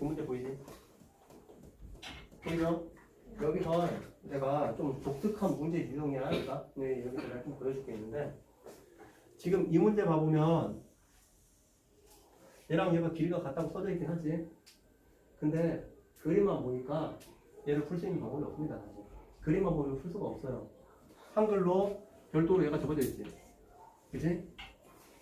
그 문제 보이지? 보이죠? 여기서 내가 좀 독특한 문제 유형이야. 그러니까 네, 여기서 내가 좀 보여줄 게 있는데 지금 이 문제 봐보면 얘랑 얘가 길이가 같다고 써져 있긴 하지. 근데 그림만 보니까 얘를 풀 수 있는 방법이 없습니다. 사실. 그림만 보면 풀 수가 없어요. 한글로 별도로 얘가 적어져 있지. 그지?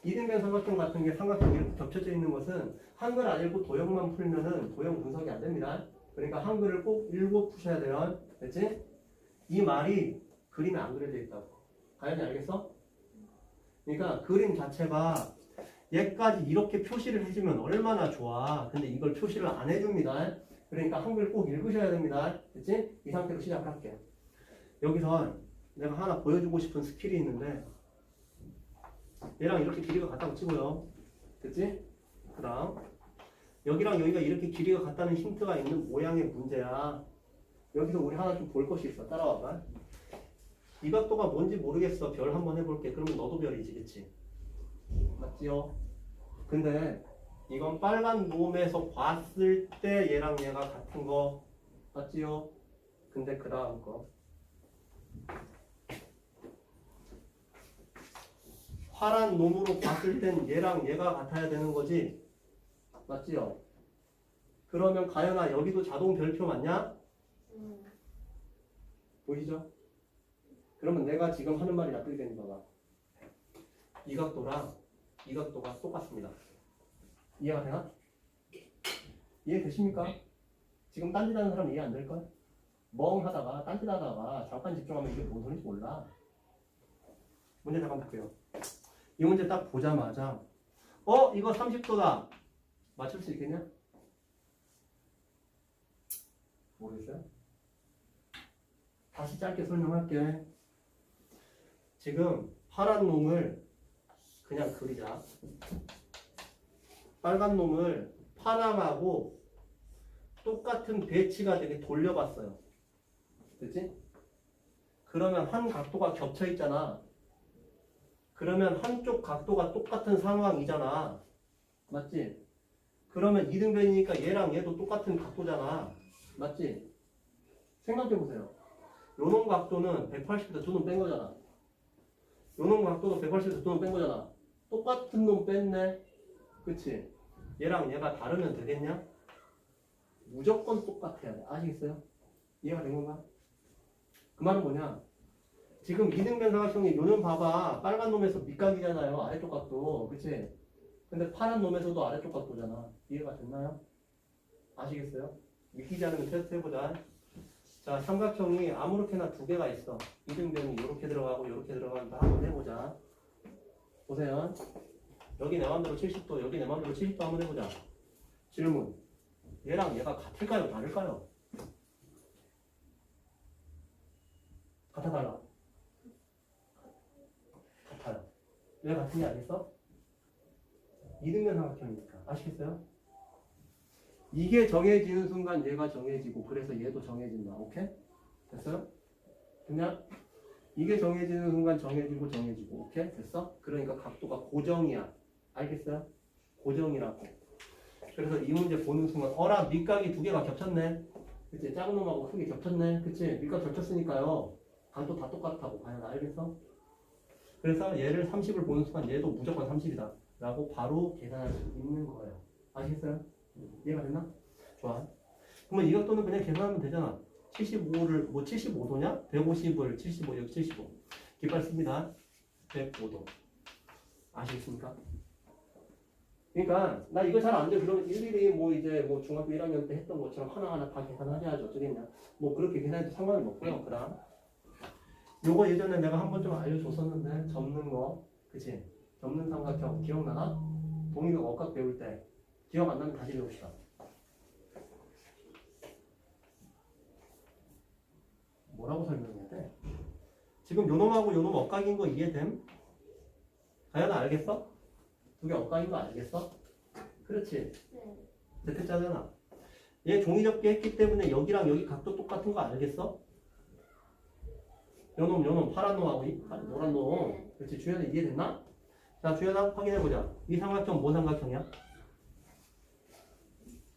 이등변 삼각형 같은 게 삼각형이 겹쳐져 있는 것은 한글 안 읽고 도형만 풀면은 도형 분석이 안 됩니다. 그러니까 한글을 꼭 읽고 푸셔야 돼요. 됐지? 이 말이 그림에 안 그려져 있다고. 가연이 알겠어? 그러니까 그림 자체가 얘까지 이렇게 표시를 해주면 얼마나 좋아. 근데 이걸 표시를 안 해줍니다. 그러니까 한글 꼭 읽으셔야 됩니다. 됐지? 이 상태로 시작할게. 여기서 내가 하나 보여주고 싶은 스킬이 있는데 얘랑 이렇게 길이가 같다고 치고요. 됐지? 그 다음 여기랑 여기가 이렇게 길이가 같다는 힌트가 있는 모양의 문제야. 여기서 우리 하나 좀 볼 것이 있어. 따라와봐. 이 각도가 뭔지 모르겠어. 별 한번 해볼게. 그러면 너도 별이지, 그치? 맞지요? 근데 이건 빨간 놈에서 봤을 때 얘랑 얘가 같은 거 맞지요? 근데 그 다음 거 파란 놈으로 봤을 땐 얘랑 얘가 같아야 되는 거지 맞지요? 그러면 가연아 여기도 자동 별표 맞냐? 음. 보이죠? 그러면 내가 지금 하는 말이 납득이 되는 거봐. 이 각도랑 이 각도가 똑같습니다. 이해가 되나? 이해 되십니까? 지금 딴짓하는 사람 이해 안 될걸? 멍하다가 딴짓하다가 잠깐 집중하면 이게 뭔 소리인지 몰라. 문제 잠깐 볼게요. 이 문제 딱 보자마자 어? 이거 30도다. 맞출 수 있겠냐? 모르겠어요? 다시 짧게 설명할게. 지금 파란 놈을 그냥 그리자. 빨간 놈을 파랑하고 똑같은 배치가 되게 돌려봤어요. 됐지? 그러면 한 각도가 겹쳐 있잖아. 그러면 한쪽 각도가 똑같은 상황이잖아. 맞지? 그러면 이등변이니까 얘랑 얘도 똑같은 각도잖아. 맞지? 생각해보세요. 요놈 각도는 180도 두놈 뺀 거잖아. 요놈 각도도 180도 두놈 뺀 거잖아. 똑같은 놈 뺐네. 그치? 얘랑 얘가 다르면 되겠냐? 무조건 똑같아야 돼. 아시겠어요? 이해가 된 건가? 그 말은 뭐냐? 지금 이등변 사각형이 요놈 봐봐. 빨간 놈에서 밑각이잖아요. 아래쪽 각도. 그치? 근데 파란 놈에서도 아래쪽 각도잖아. 이해가 됐나요? 아시겠어요? 믿기지 않으면 테스트 해보자. 자, 삼각형이 아무렇게나 두 개가 있어. 이등변이 이렇게 들어가고 이렇게 들어간다. 한번 해보자. 보세요. 여기 내 맘대로 70도, 여기 내 맘대로 70도 한번 해보자. 질문. 얘랑 얘가 같을까요? 다를까요? 같아 달라? 같아요. 왜 같은 게 아니겠어? 이등변 삼각형이니까. 아시겠어요? 이게 정해지는 순간 얘가 정해지고 그래서 얘도 정해진다. 오케이? 됐어요? 그냥 이게 정해지는 순간 정해지고 정해지고 오케이? 됐어? 그러니까 각도가 고정이야. 알겠어요? 고정이라고. 그래서 이 문제 보는 순간 어라 밑각이 두 개가 겹쳤네. 그치? 작은 놈하고 크게 겹쳤네. 그치? 밑각 겹쳤으니까요. 각도 다 똑같다고 과연 알겠어? 그래서 얘를 30을 보는 순간 얘도 무조건 30이다. 라고 바로 계산할 수 있는 거예요. 아시겠어요? 이해가 됐나? 좋아. 그러면 이 각도는 그냥 계산하면 되잖아. 75를 뭐 75도냐? 150을 75 여기 75. 깃발 씁니다. 105도. 아시겠습니까? 그러니까 나 이거 잘 안 돼. 그러면 일일이 뭐 이제 뭐 중학교 1학년 때 했던 것처럼 하나하나 다 계산하셔야지 어쩌겠냐. 뭐 그렇게 계산해도 상관은 없고요. 그다음 요거 예전에 내가 한 번 좀 알려줬었는데 접는 거, 그치? 접는 삼각형 기억나나? 동의가 억각 배울 때 기억 안 나면 다시 배웁시다. 뭐라고 설명해야 돼? 지금 요놈하고 요놈 억각인 거 이해됨? 가연아 알겠어? 두 개 억각인 거 알겠어? 그렇지. 네. 됐잖아. 얘 종이 접기 했기 때문에 여기랑 여기 각도 똑같은 거 알겠어? 요놈 요놈 파란 놈하고 이 파- 노란 놈. 그렇지 주연아 이해됐나? 자 주연아 확인해 보자. 이 삼각형 뭐 삼각형이야?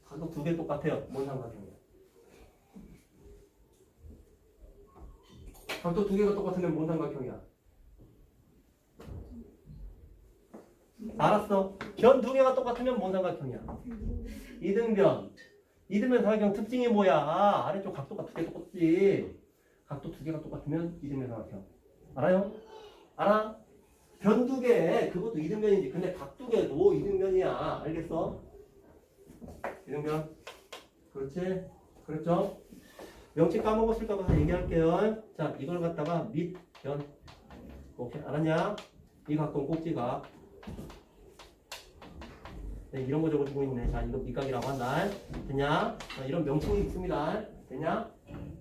각도 두개 똑같아요. 뭔 삼각형이야? 각도 두 개가 똑같으면 뭔 삼각형이야? 알았어. 변 두 개가 똑같으면 뭔 삼각형이야? 이등변. 이등변 삼각형 특징이 뭐야? 아, 아래쪽 각도가 두 개 똑같지. 각도 두 개가 똑같으면 이등변 삼각형. 알아요? 알아? 변 두 개, 그것도 이등변이지. 근데 각 두 개도 이등변이야. 알겠어? 이등변. 그렇지? 그렇죠? 명칭 까먹었을까 봐서 얘기할게요. 자, 이걸 갖다가 밑, 변. 오케이, 알았냐? 이 각도는 꼭지각. 네, 이런 거 적어주고 있네. 자, 이거 밑각이라고 한다. 됐냐? 자, 이런 명칭이 있습니다. 됐냐?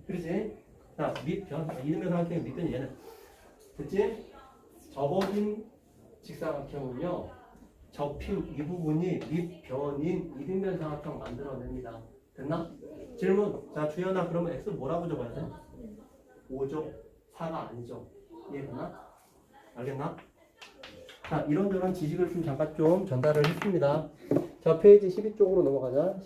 그렇지? 자, 밑변. 자, 이등변 삼각형의 밑변이 얘는. 됐지? 접어진 직사각형은요. 접힌 이 부분이 밑변인 이등변 삼각형 만들어냅니다. 됐나? 질문. 자, 주연아 그러면 x 뭐라고 적어야 돼? 5죠. 4가 아니죠. 이해되나? 알겠나? 자, 이런저런 지식을 좀 잠깐 좀 전달을 했습니다. 자, 페이지 12쪽으로 넘어가자.